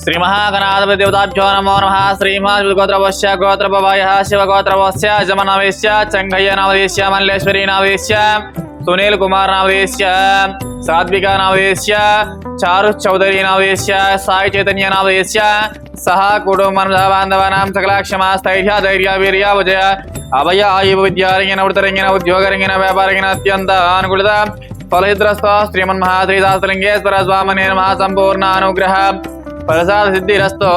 శ్రీ మహాగణాధిపతి దేవతాభ్యో నమో నమ. శ్రీమద్గోత్రవశ్య గోత్రభయ శివగోత్రవశ్య జమనవేశ్య చంగయ్య నవదేశ్య మల్లేశ్వరి నవదేశ్య సునీల్ కుమార్ నవదేశ్య సాత్విక నవదేశ్య చారు చౌదరి నవదేశ్య సాయి చైతన్య నవదేశ్య సహా కుటుంబం బాంధవానాం సకల క్షమా స్థైర్య ధైర్య వీర్య విజయ అభయ ఆయువ విద్యారంగిన వృతరంగిన ఉద్యోగరంగిన వ్యాపారంగిన అత్యంత అనుకూలత ఫలహిద్రస్వ శ్రీమన్మహాశ్రీశాస్త్రలింగేశ్వర స్వామిని నమ. సంపూర్ణ అనుగ్రహ ప్రసాద సిద్ధిరస్తో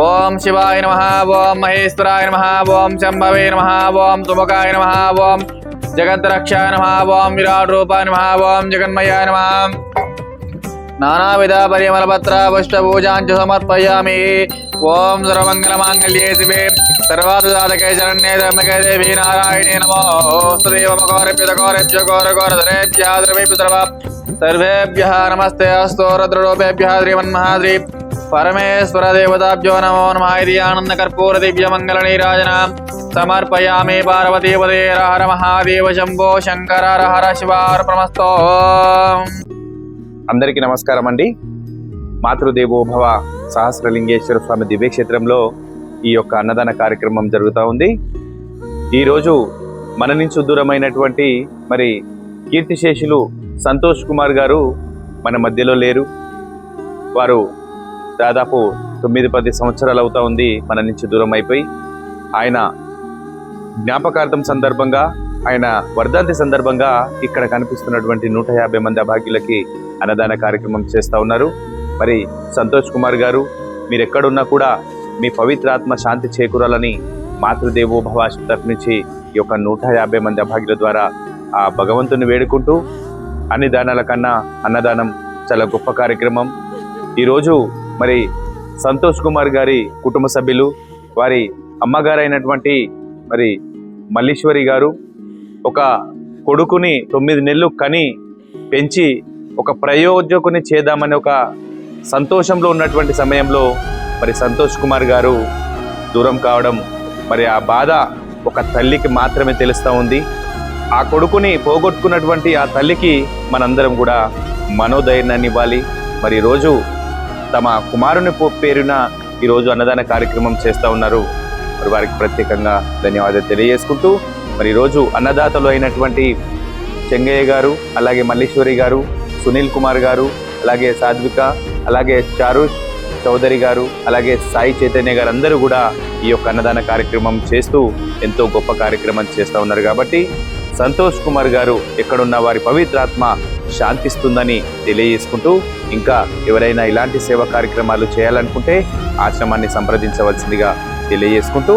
ఓం. శివాయ నమ ఓం మహేశ్వరాయ నమ ఓం శంభవే నమ ఓం తుమకాయ నమ ఓం జగద్రక్షాయ నమ ఓం విరాట్ రూపాయ నమ ఓం జగన్మయాయ నమ. నానావిధ పరిమళపత్ర పుష్పూజాంచ సమర్పయామి. ఓం సర్వమంగళమాంగళ్యే శివే. సర్వాధాతకే శరణ్యే ధర్మకే దేవి నారాయణే నమో. స్తదేవమఘోరభ్యుతఘోరభ్య ఘోరఘోరధరేభ్యాద్రవేభ్యుతర్వ సర్వేభ్య నమస్తే అస్తో రద్రరూపేభ్యः శ్రీమన్మహాద్రి పరమేశ్వర దేవతాభ్యో నమో నమ ఇది ఆనంద కర్పూర దివ్య మంగళ నీరాజన సమర్పయామి పార్వతీ పదే హర మహాదేవ శంభో శంకర రహర హర శివార్పణమస్తో అందరికీ నమస్కారం అండి. మాతృదేవోభవ సహస్రలింగేశ్వర స్వామి దివ్యక్షేత్రంలో ఈ యొక్క అన్నదాన కార్యక్రమం జరుగుతూ ఉంది. ఈరోజు మన నుంచి దూరమైనటువంటి మరి కీర్తిశేషులు సంతోష్ కుమార్ గారు మన మధ్యలో లేరు. వారు దాదాపు తొమ్మిది పది సంవత్సరాలు అవుతా ఉంది మన నుంచి దూరం అయిపోయి. ఆయన జ్ఞాపకార్థం సందర్భంగా ఆయన వర్ధంతి సందర్భంగా ఇక్కడ కనిపిస్తున్నటువంటి నూట యాభై మంది అభాగ్యులకి అన్నదాన కార్యక్రమం చేస్తూ ఉన్నారు. మరి సంతోష్ కుమార్ గారు మీరు ఎక్కడున్నా కూడా మీ పవిత్రాత్మ శాంతి చేకూరాలని మాతృదేవోభవ తరఫు నుంచి ఈ యొక్క నూట యాభై మంది అభాగ్యుల ద్వారా ఆ భగవంతుని వేడుకుంటూ అన్ని దానాల కన్నా అన్నదానం చాలా గొప్ప కార్యక్రమం. ఈరోజు మరి సంతోష్ కుమార్ గారి కుటుంబ సభ్యులు వారి అమ్మగారైనటువంటి మరి మల్లీశ్వరి గారు ఒక కొడుకుని తొమ్మిది నెలలు కని పెంచి ఒక ప్రయోజకుని చేద్దామని ఒక సంతోషంలో ఉన్నటువంటి సమయంలో మరి సంతోష్ కుమార్ గారు దూరం కావడం మరి ఆ బాధ ఒక తల్లికి మాత్రమే తెలుస్తూ ఉంది. ఆ కొడుకుని పోగొట్టుకున్నటువంటి ఆ తల్లికి మనందరం కూడా మనోధైర్యాన్ని ఇవ్వాలి. మరి రోజు తమ కుమారుని పేరున ఈరోజు అన్నదాన కార్యక్రమం చేస్తూ ఉన్నారు. మరి వారికి ప్రత్యేకంగా ధన్యవాదాలు తెలియజేసుకుంటూ మరి ఈరోజు అన్నదాతలు అయినటువంటి చెంగయ్య గారు అలాగే మల్లీశ్వరి గారు సునీల్ కుమార్ గారు అలాగే సాధ్విక అలాగే చారుష్ చౌదరి గారు అలాగే సాయి చైతన్య గారు అందరూ కూడా ఈ యొక్క అన్నదాన కార్యక్రమం చేస్తూ ఎంతో గొప్ప కార్యక్రమం చేస్తూ ఉన్నారు కాబట్టి సంతోష్ కుమార్ గారు ఎక్కడున్న వారి పవిత్రాత్మ శాంతిస్తుందని తెలియజేసుకుంటూ ఇంకా ఎవరైనా ఇలాంటి సేవా కార్యక్రమాలు చేయాలనుకుంటే ఆశ్రమాన్ని సంప్రదించవలసిందిగా తెలియజేసుకుంటూ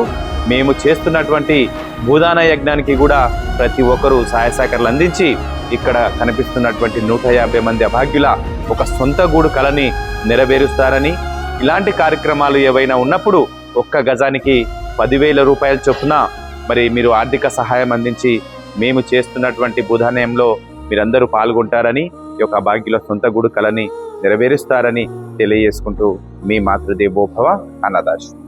మేము చేస్తున్నటువంటి భూదాన యజ్ఞానికి కూడా ప్రతి ఒక్కరూ సహాయ సహకారాలు అందించి ఇక్కడ కనిపిస్తున్నటువంటి నూట యాభై మంది అభాగ్యుల ఒక సొంత గూడు కళని నెరవేరుస్తారని ఇలాంటి కార్యక్రమాలు ఏవైనా ఉన్నప్పుడు ఒక్క గజానికి పదివేల రూపాయల చొప్పున మరి మీరు ఆర్థిక సహాయం అందించి మేము చేస్తున్నటువంటి బుధానయంలో మీరందరూ పాల్గొంటారని ఈ యొక్క భాగ్యుల సొంత గుడు కళని నెరవేరుస్తారని తెలియజేసుకుంటూ మీ మాతృదేవోభవ అన్నదాశం